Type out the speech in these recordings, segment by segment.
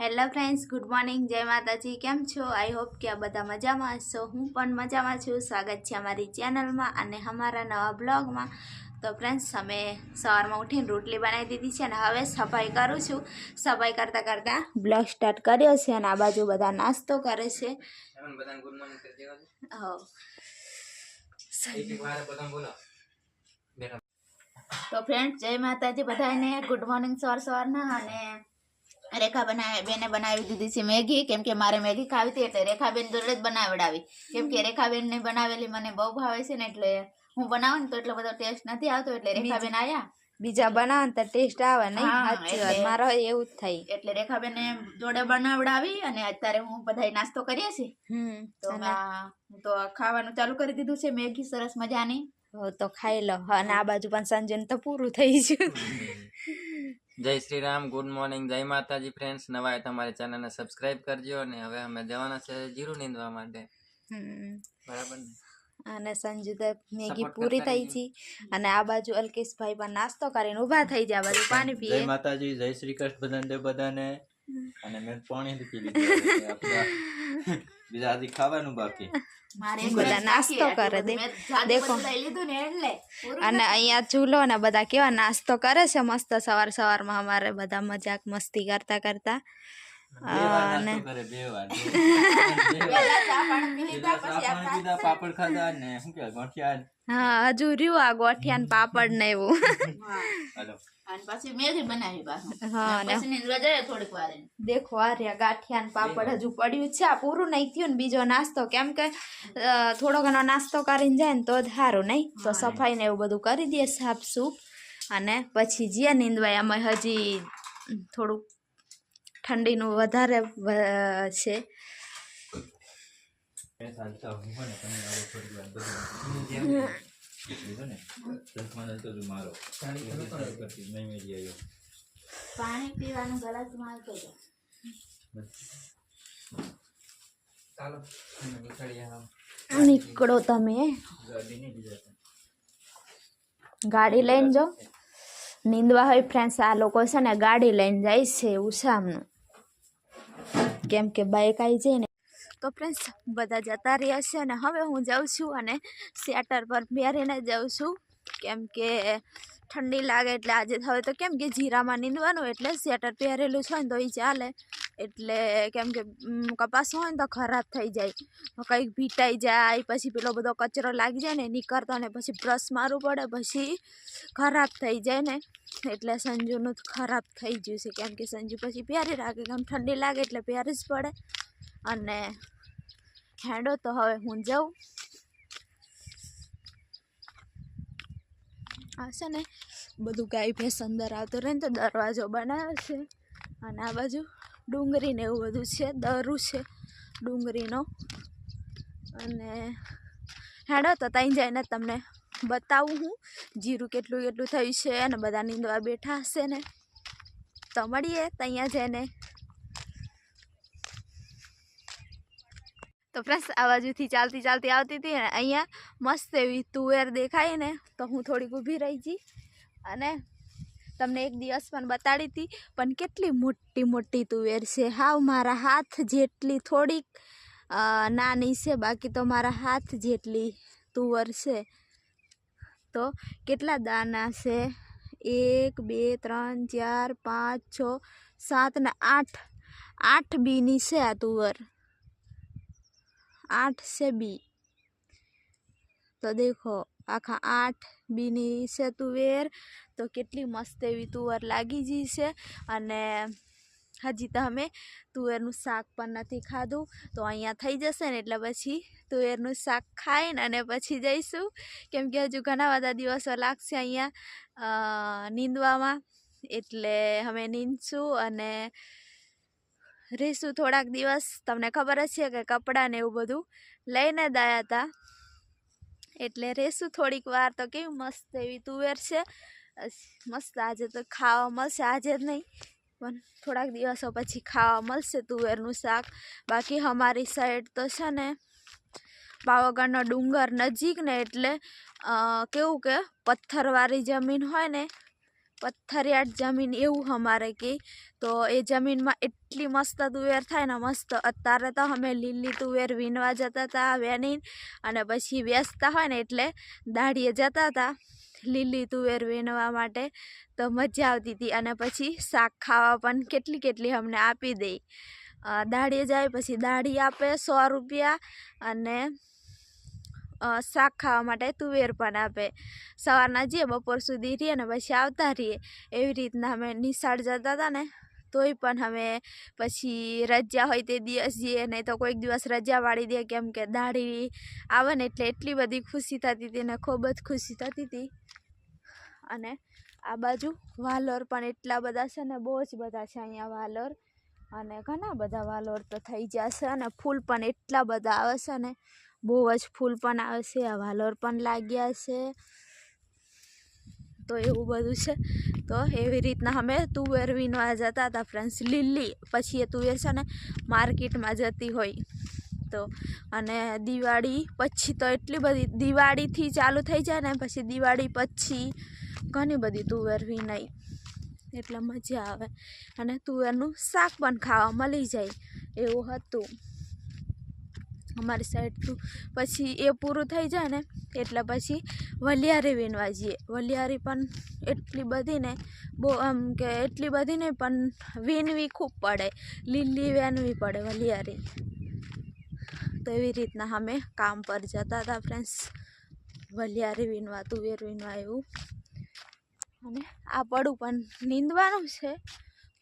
Hello friends good morning જય માતાજી કેમ છો? આઈ હોપ કે આ બધા મજામાં હશો. હું પણ મજામાં છું. સ્વાગત છે અમારી ચેનલમાં અને અમારા નવા બ્લોગમાં. તો ફ્રેન્ડ્સ અમે સવારમાં ઉઠીને રોટલી બનાવી દીધી છે અને હવે સફાઈ કરું છું. સફાઈ કરતાં કરતાં બ્લોગ સ્ટાર્ટ કર્યો છે અને આ બાજુ બધા નાસ્તો કરે છે. તો ફ્રેન્ડ જય માતાજી બધાને. ગુડ મોર્નિંગ સવાર સવારના અને રેખા બનાવી બેને બનાવી દીધી છે મેગી કેમ કે મારે મેગી ખાવી હતી એટલે રેખાબેન જોડે જ બનાવડાવી. કેમ કે રેખાબેનને બનાવેલી મને બહુ ભાવે છે ને એટલે હું બનાવું ને તો એટલો બધો ટેસ્ટ નથી આવતો એટલે રેખાબેન આયા. બીજા બનાવે ને તો ટેસ્ટ આવે નહીં? સાચી વાત. મારો એવું જ થાય. એટલે રેખાબેને જોડે બનાવડાવી અને અત્યારે હું બધા નાસ્તો કરીએ છીએ. હમ તો તો ખાવાનું ચાલુ કરી દીધું છે મેગી સરસ મજાની. હો તો ખાઈ લો. અને આ બાજુ પણ સંજય તો પૂરું થઈ ગયું. જય શ્રી રામ ગુડ મોર્નિંગ જય માતાજી ફ્રેન્ડ્સ નવા તમારી ચેનલને સબસ્ક્રાઇબ કરજો અને હવે અમે જવાના છે જીરું નીંદવા માટે. બરાબર ને? અને સંજુ તો મેગી પૂરી થઈ છે. અને આ બાજુ અલ્કેશભાઈ પણ નાસ્તો કરીને ઊભા થઈ જાય બાજુ પાણી પીએ. જય માતાજી જય શ્રી કૃષ્ણ બધાને બધાને. અને મેં પાણી પી લીધું બીજા હજી ખાવાનું બાકી. મારે બધા નાસ્તો કરે દે. દેખો. અને અહીંયા ચૂલો ને બધા કેવા નાસ્તો કરે છે મસ્ત સવાર સવારમાં અમારે બધા મજાક મસ્તી કરતા કરતા. અને પાપડ ખાધા ને શું ગાંઠિયા. હા હજુ રહ્યું આ ગોઠિયા ને પાપડ ને એવું. અને પછી મેગી બનાવી પાછું હા, પછી નિંદ્રા જાય થોડીક વાર. દેખો આર્યા ગાંઠિયા ને પાપડ હજુ પડ્યું છે. આ પૂરું નહીં થયું ને બીજો નાસ્તો. કેમ કે થોડો ઘણો નાસ્તો કરીને જાય ને તો જ સારું નહીં? તો સફાઈ ને એવું બધું કરી દઈએ સાફ સૂફ. અને પછી જે નીંદવાય અમે હજી થોડુંક ઠંડીનું વધારે છે. એ ચાલતા હું હોય ને તમે આવો થોડી વાર બધું લીધો ને જમવાનો તો જો મારો બધું સારું કરતી નહીં મેળી આવ્યો પાણી પીવાનું ગલાસમાં આવતો ચાલો અમે નીકળીએ હવે. નીકળો તમે ગાડી નહીં બીજા ગાડી લઈને જો નીંદવા હોય ફ્રેન્ડ્સ આ લોકો છે ને ગાડી લઈને જાય છે એવું છે આમનું કેમ કે બાઇક આવી જાય ને તો ફ્રેન્ડ્સ બધા જતા રહ્યા છે અને હવે હું જાઉં છું અને સ્વેટર પર પહેરીને જાઉં છું. કેમ કે ઠંડી લાગે એટલે આજે હવે તો કેમ કે જીરામાં નીંદવાનું એટલે સ્વેટર પહેરેલું છે ને તો એ ચાલે. એટલે કેમ કે કપાસ હોય ને તો ખરાબ થઈ જાય. કંઈક ભીટાઈ જાય, પછી પેલો બધો કચરો લાગી જાય ને, નીકળતો ને, પછી બ્રશ મારવું પડે, પછી ખરાબ થઈ જાય ને. એટલે સંજુનું ખરાબ થઈ ગયું છે. કેમ કે સંજુ પછી પહેરી રાખે, કેમ ઠંડી લાગે એટલે પહેરી જ પડે. અને હેડો તો હવે હું જાઉં. આ ને બધું ગાય ભેંસ અંદર આવતું રહે તો દરવાજો બનાવે છે. અને આ બાજુ ડુંગળી ને એવું બધું છે, દરું છે ડુંગળીનો અને હેડો તો ત્યાં જઈને તમને બતાવું હું જીરું કેટલું કેટલું થયું છે અને બધા નીંદવા બેઠા હશે ને. તો મળીએ ત્યાં જઈને. તો આ બાજુથી ચાલતી ચાલતી આવતી હતી ને અહીંયા મસ્ત એવી તુવેર દેખાય ને, તો હું થોડીક ઊભી રહી ગઈ અને તમને એક દિવસ પણ બતાડી હતી પણ કેટલી મોટી મોટી તુવેર છે. હાવ મારા હાથ જેટલી થોડીક નાની છે, બાકી તો મારા હાથ જેટલી તુવર છે. તો કેટલા દાના છે? એક, બે, ત્રણ, ચાર, પાંચ, છ, સાત ને આઠ. આઠ બીની છે આ તુવર. આઠ છે બી. તો દેખો, આખા આઠ બીની છે તુવેર તો કેટલી મસ્ત એવી તુવર લાગી ગઈ છે. અને હજી તો અમે તુવેરનું શાક પણ નથી ખાધું. તો અહીંયા થઈ જશે ને એટલે પછી તુવેરનું શાક ખાઈને અને પછી જઈશું. કેમ કે હજુ ઘણા બધા દિવસો લાગશે અહીંયા નીંદવામાં. એટલે અમે નીંદશું અને રહીશું થોડાક દિવસ. તમને ખબર જ છે કે કપડાં ને એવું બધું લઈને દયા હતા એટલે રેસું થોડીક વાર તો કેવી મસ્ત એવી તુવેર છે. મસ્ત આજે તો ખાવા મળશે. આજે જ નહીં, પણ થોડાક દિવસો પછી ખાવા મળશે તુવેરનું શાક. બાકી અમારી સાઈડ તો છે ને પાવાગઢનો ડુંગર નજીક ને એટલે કેવું કે પથ્થરવાળી જમીન હોય ને પથ્થરિયાળ જમીન એવું અમારે કે, તો એ જમીનમાં એટલી મસ્ત તુવેર થાય ને મસ્ત. અત્યારે તો અમે લીલી તુવેર વીણવા જતા હતા વેણીને અને પછી વેચતા હોય ને એટલે દાઢીએ જતા હતા લીલી તુવેર વીણવા માટે. તો મજા આવતી હતી અને પછી શાક ખાવા પણ કેટલી કેટલી અમને આપી દઈ દાઢીએ જાય પછી દાઢી આપે સો રૂપિયા અને શાક ખાવા માટે તુવેર પણ આપે. સવારના જઈએ, બપોર સુધી રહીએ ને પછી આવતા રહીએ. એવી રીતના અમે નિશાળ જતા હતા ને, તોય પણ અમે પછી રજા હોય તે દિવસ જઈએ, નહીં તો કોઈક દિવસ રજા પાડી દે, કેમ કે દાઢી આવે ને એટલે એટલી બધી ખુશી થતી હતી ને ખૂબ જ ખુશી થતી હતી. અને આ બાજુ વાલોર પણ એટલા બધા છે ને, બહુ જ બધા છે અહીંયા વાલોર. અને ઘણા બધા વાલોર તો થઈ જશે અને ફૂલ પણ એટલા બધા આવે છે ને બહુ જ ફૂલ પણ આવે છે આ વાલોર પણ લાગ્યા છે. તો એવું બધું છે. તો એવી રીતના અમે તુવેર વીણવા જતા હતા ફ્રેન્ડ્સ લીલી પછી એ તુવેર છે ને માર્કેટમાં જતી હોય. તો અને દિવાળી પછી તો એટલી બધી, દિવાળીથી ચાલુ થઈ જાય ને પછી દિવાળી પછી ઘણી બધી તુવેર વીણાઈ એટલે મજા આવે. અને તુવેરનું શાક પણ ખાવા મળી જાય એવું હતું. અમારી સાઈડનું પછી એ પૂરું થઈ જાય ને, એટલે પછી વલિયારી વીણવા જઈએ. વલિયારી પણ એટલી બધી ને બહુ આમ કે એટલી બધી નહીં, પણ વીણવી ખૂબ પડે. લીલી વીણવી પડે વલિયારી. તો એવી રીતના અમે કામ પર જતા હતા ફ્રેન્ડ્સ વલિયારી વીણવા તુવેર વીણવા એવું. અને આ પડું પણ નીંદવાનું છે.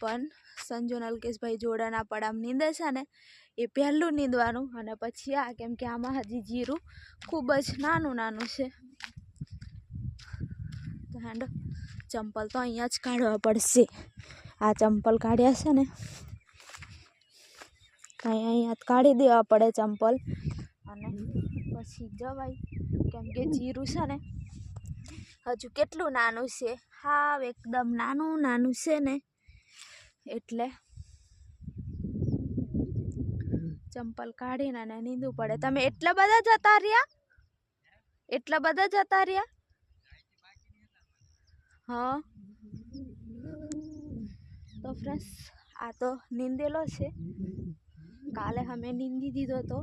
પણ સંજુ નલકેશભાઈ જોડાના પડામ નીંદે છે ને એ પહેલું નીંદવાનું અને પછી આ, કેમ કે આમાં હજી જીરું ખૂબ જ નાનું નાનું છે. તો હેન્ડ ચંપલ તો અહીંયા જ કાઢવા પડશે. આ ચંપલ કાઢ્યા છે ને અહીંયા અહીંયા કાઢી દેવા પડે ચંપલ. અને પછી જવાય, કેમ કે જીરું છે ને, હજુ કેટલું નાનું છે? હાવ, એકદમ નાનું નાનું છે ને. એટલે ચંપલ કાઢીને અને નીંદવું પડે. તમે એટલા બધા જતા રહ્યા? એટલા બધા જતા રહ્યા? હા? તો ફ્રેન્ડ્સ આ તો નીંદેલો છે. કાલે અમે નીંદી દીધો તો.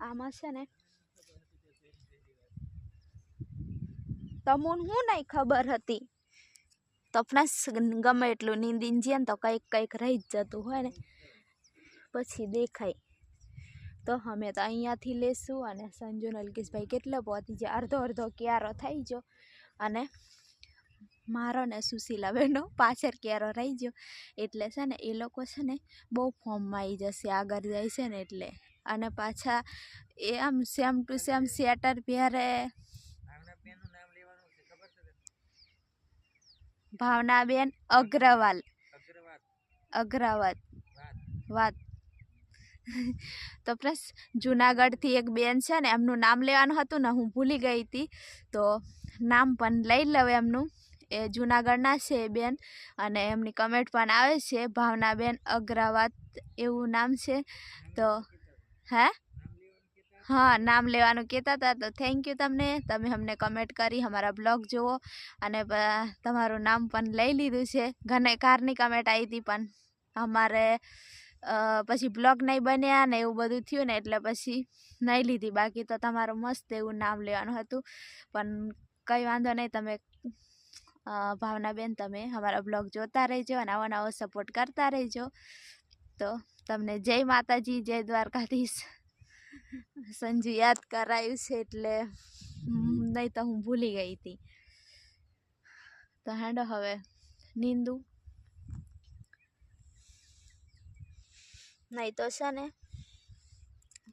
આમાં છે ને તમને હું નહીં ખબર હતી? તો ફ્રેન્ડ્સ ગમે એટલું જઈએ ને તો કંઈક કંઈક રહી જ જતું હોય ને. પછી દેખાય. તો અમે તો અહીંયાથી લેશું અને સંજુ નલકેશભાઈ કેટલો પહોંચી જાય અડધો અડધો ક્યારો થઈ ગયો. અને મારો ને સુશીલા બહેનો પાછળ ક્યારો રહી ગયો. એટલે છે ને, એ લોકો છે ને બહુ ફોર્મમાં આવી જશે, આગળ જાય છે ને એટલે. અને પાછા એ આમ સેમ ટુ સેમ સ્વેટર પહેરે. ભાવનાબેન અગ્રવાલ. અગ્રવાલ. વાત. તો પ્લસ જુનાગઢથી એક બેન છે ને એમનું નામ લેવાનું હતું ને હું ભૂલી ગઈ હતી. તો નામ પણ લઈ લઉં એમનું. એ જુનાગઢના છે એ બેન અને એમની કમેન્ટ પણ આવે છે ભાવનાબેન અગ્રવાત એવું નામ છે. તો હે? હા, નામ લેવાનું કહેતા હતા. તો થેન્ક યુ તમને. તમે અમને કમેન્ટ કરી, અમારા બ્લોગ જુઓ અને તમારું નામ પણ લઈ લીધું છે. ઘણે કારની કમેન્ટ આવી હતી પણ અમારે પછી બ્લોગ નહીં બન્યા ને એવું બધું થયું ને એટલે પછી નહીં લીધી. બાકી તો તમારું મસ્ત એવું નામ લેવાનું હતું. પણ કંઈ વાંધો નહીં, તમે ભાવનાબેન, તમે અમારા બ્લોગ જોતા રહેજો અને આવો નવો સપોર્ટ કરતા રહેજો. તો તમને જય માતાજી, જય દ્વારકાધીશ. સંજુ યાદ કરાયું છે એટલે નહીં તો હું ભૂલી ગઈ હતી. તો હેડો હવે નીંદુ. નહીં તો છે ને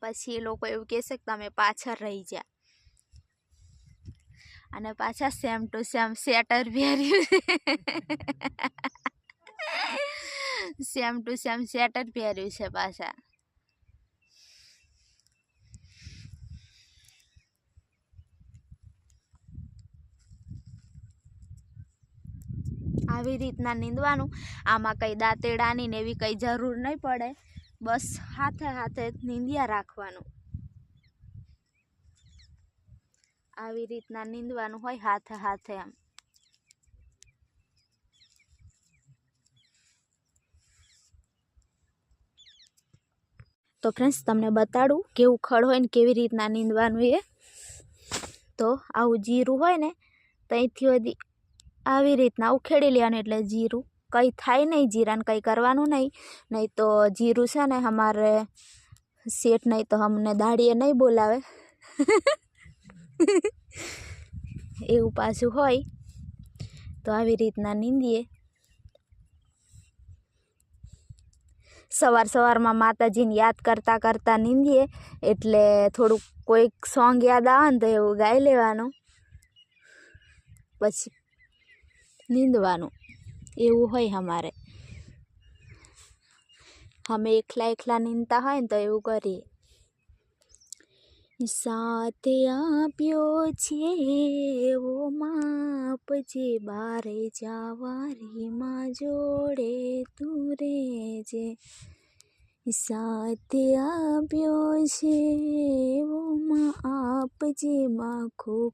પછી એ લોકો એવું કહેશે કે તમે પાછળ રહી ગયા અને પાછા સેમ ટુ સેમ સેટર પહેર્યું સેમ ટુ સેમ સેટર પહેર્યું છે પાછા. આવી રીતના નીંદવાનું. આમાં કંઈ દાંતેડાની ને એવી કંઈ જરૂર નહીં પડે. બસ હાથે હાથે નીંદ્યા રાખવાનું. આવી રીતના નીંદવાનું હોય હાથે હાથે આમ તો ફ્રેન્ડ્સ તમને બતાડું કેવું ખડ હોય ને કેવી રીતના નીંદવાનું એ? તો આવું જીરું હોય ને ત્યાંથી આવી રીતના ઉખેડી લેવાનું એટલે જીરું કંઈ થાય નહીં, જીરાને કંઈ કરવાનું નહીં. નહીં તો જીરું છે ને અમારે શેઠ નહીં તો અમને દાડીએ નહીં બોલાવે. એવું પાછું હોય તો આવી રીતના નીંદીએ. સવાર સવારમાં માતાજીને યાદ કરતાં કરતાં નીંદીએ, એટલે થોડુંક કોઈક સોંગ યાદ આવે ને તો એવું ગાઈ લેવાનું. પછી નીંદવાનું. એવું હોય અમારે. અમે એકલા એકલા નીંદતા હોય ને તો એવું કરીએ. સાથ આપ્યો છે એવો માપ જે બારે જાવારીમાં જોડે તું રેજે. સાથ આપ્યો છે ઓમાં માપ જે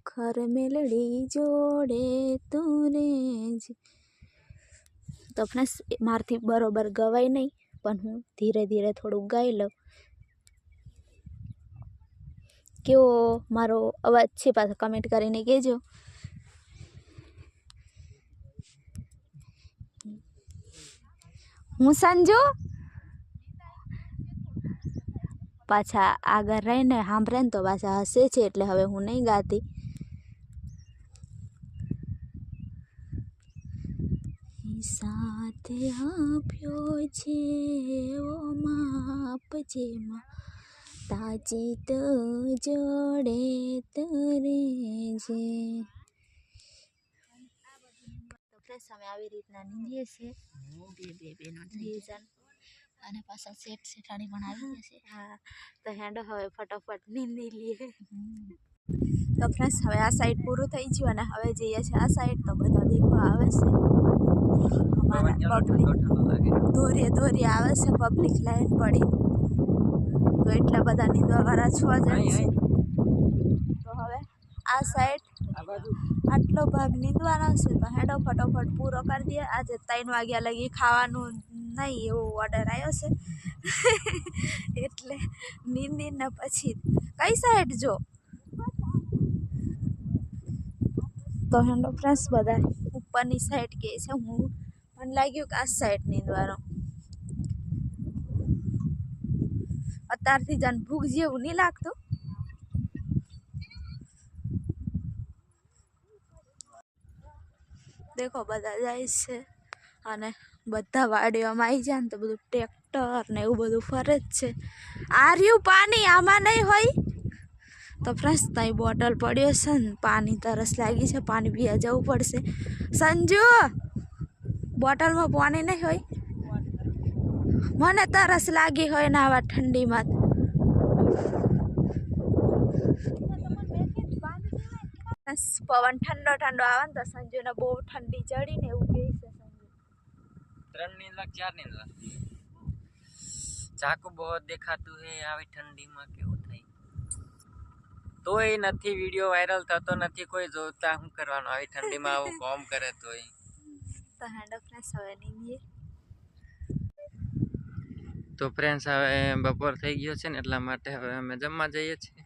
ખર મેલડી જોડે તું જ તો ફ્રેન્ડ્સ મારથી બરોબર ગવાય નહીં પણ હું ધીરે ધીરે થોડું ગાઈ લઉં કેવો મારો અવાજ છે પાછો કમેન્ટ કરીને કહેજો હું સંજુ પાછા આગળ રહીને સાંભળે ને તો પાછા હસે છે એટલે હવે હું નહીં ગાતી. સાથે આપ્યો છે ઓ માપ જેમાં તાજી તો જોડે તરે છે. ફ્રેશ અમે આવી રીતના નીંદીએ છીએ. બે બે બેનો બે જણ. અને પાછા શેઠ શેઠાણી પણ આવી જશે હા તો હેડો હવે ફટાફટ નીંદી લઈએ. તો ફ્રેન્ડ્સ હવે આ સાઈડ પૂરું થઈ ગયું અને હવે જઈએ છીએ આ સાઈડ તો બધા દેખવા આવે છે. અમારા પબ્લિક દોરીએ દોરીએ આવે છે પબ્લિક લાઈન પડી. તો એટલા બધા નીંદવાવાળા છવા જાય છે. તો હવે આ સાઈડ આટલો ભાગ નીંદવાનો છે તો હેડો ફટોફટ પૂરો કરી દઈએ. આજે ત્રણ વાગ્યા લગી ખાવાનું નહીં એવો ઓર્ડર આવ્યો છે. એટલે નીંદીને પછી કઈ સાઈડ જો? તો હેન્ડો ફ્રેન્ડ્સ બધા ઉપરની સાઈડ કહે છે. હું મને લાગ્યું કે આ સાઈડ નીંદવાનો. અત્યારથી જાન ભૂખ જેવું નહીં લાગતું. દેખો, બધા જાય છે. અને બધા વાડીઓમાં આવી જાય ને તો બધું ટ્રેક્ટર ને એવું બધું ફરે જ છે. આર્યું પાણી, આમાં નહીં હોય? તો ફ્રેશ ત્યાં બોટલ પડ્યો છે ને, પાણી તરસ લાગી છે, પાણી પીવા જવું પડશે. સંજુ, બોટલમાં પાણી નહીં હોય? મને તરસ લાગી હોય ને આવા ઠંડીમાં. પવન ઠંડો ઠંડો આવે ને તો સંજુને બહુ ઠંડી ચડી ને એવું ત્રણ નીંદ લાખ ચાર નીંદ લાખ ચાકુ બહુ દેખાતું હે આવી ઠંડીમાં કેવું થાય? તોય નથી વીડિયો વાયરલ થતો નથી કોઈ જોતા શું કરવાનું? આવી ઠંડીમાં આવું કોમ કરે તોય. તો હેન્ડ ઓફ ને હવે નીંદીએ. તો ફ્રેન્ડ્સ હવે બપોર થઈ ગયો છે ને એટલા માટે હવે અમે જમવા જઈએ છીએ.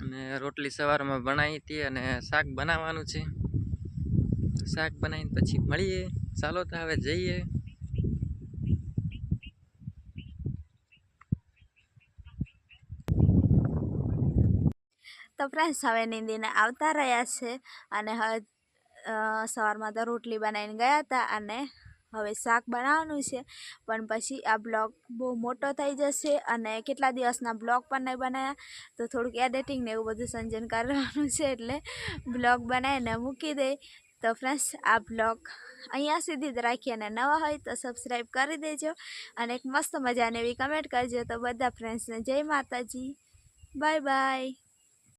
અને રોટલી સવારમાં બનાવી હતી અને શાક બનાવવાનું છે. શાક બનાવીને પછી મળીએ. ચાલો તો હવે જઈએ. તો ફ્રેન્ડ્સ હવે નીંદીને આવતા રહ્યા છે અને હવે સવારમાં તો રોટલી બનાવીને ગયા હતા અને હવે શાક બનાવવાનું છે. પણ પછી આ બ્લોગ બહુ મોટો થઈ જશે અને કેટલા દિવસના બ્લોગ પણ નહીં બનાવ્યા તો થોડુંક એડિટિંગ ને એવું બધું સંજન કરવાનું છે એટલે બ્લોગ બનાવીને મૂકી દે. તો ફ્રેન્ડ્સ આ બ્લોગ અહીંયા સુધી જ રાખીએ અને નવા હોય તો સબસ્ક્રાઈબ કરી દેજો અને એક મસ્ત મજાની એવી કમેન્ટ કરજો. તો બધા ફ્રેન્ડ્સને જય માતાજી. Bye bye